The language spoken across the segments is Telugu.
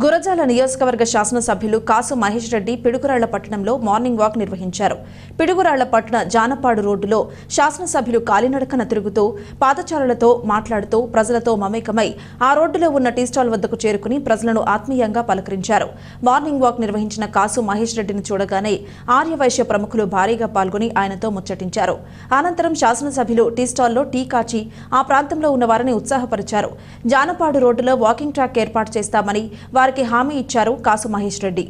గురజాల నియోజకవర్గ శాసనసభ్యులు కాసు మహేష్ రెడ్డి పిడుగురాళ్ళ పట్టణంలో మార్నింగ్ వాక్ నిర్వహించారు. పిడుగురాళ్ళ పట్టణ జానపాడు రోడ్డులో శాసనసభ్యులు కాలినడకన తిరుగుతూ పాదచారులతో మాట్లాడుతూ ప్రజలతో మమేకమై ఆ రోడ్డులో ఉన్న టీ స్టాల్ వద్దకు చేరుకుని ప్రజలను ఆత్మీయంగా పలకరించారు. మార్నింగ్ వాక్ నిర్వహించిన కాసు మహేష్ రెడ్డిని చూడగానే ఆర్యవైశ్య ప్రముఖులు భారీగా పాల్గొని ఆయనతో ముచ్చటించారు. అనంతరం శాసనసభ్యులు టీ స్టాల్లో టీ కాచి ఆ ప్రాంతంలో ఉన్న వారిని ఉత్సాహపరిచారు. జానపాడు రోడ్డులో వాకింగ్ ట్రాక్ ఏర్పాటు చేస్తామని వారికి హామీ ఇచ్చారు కాసు మహేష్ రెడ్డి.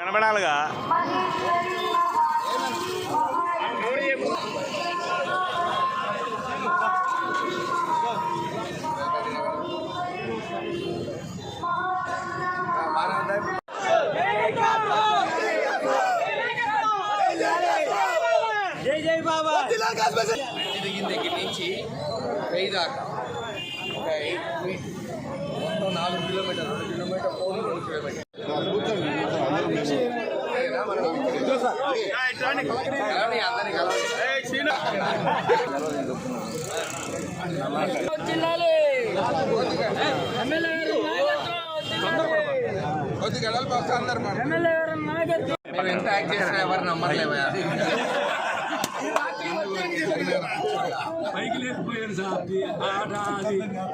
కనబడాలిగా? దిగిన దగ్గర నుంచి వెయ్యి దాకా. ఒక ఎయిట్ ఫీట్. మొత్తం నాలుగు కిలోమీటర్ రెండు కిలోమీటర్ ఫోర్ రెండు కిలోమీటర్ అందరినీ. కొద్దిగా వస్తే అందరు ఎంత యాక్ట్ చేసినా ఎవరు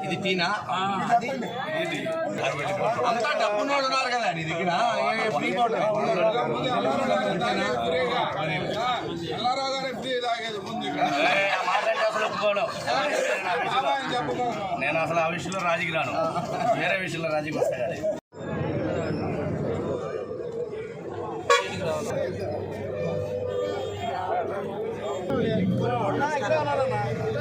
ఇది టీనా అది ఇది. అంతా డబ్బున్నోళ్ళు ఉన్నారు కదా నీ దగ్గర ఫ్రీ? నేను అసలు ఆ విషయంలో రాజీకి రాను వేరే విషయంలో రాజీకి వస్తా Não, não, não.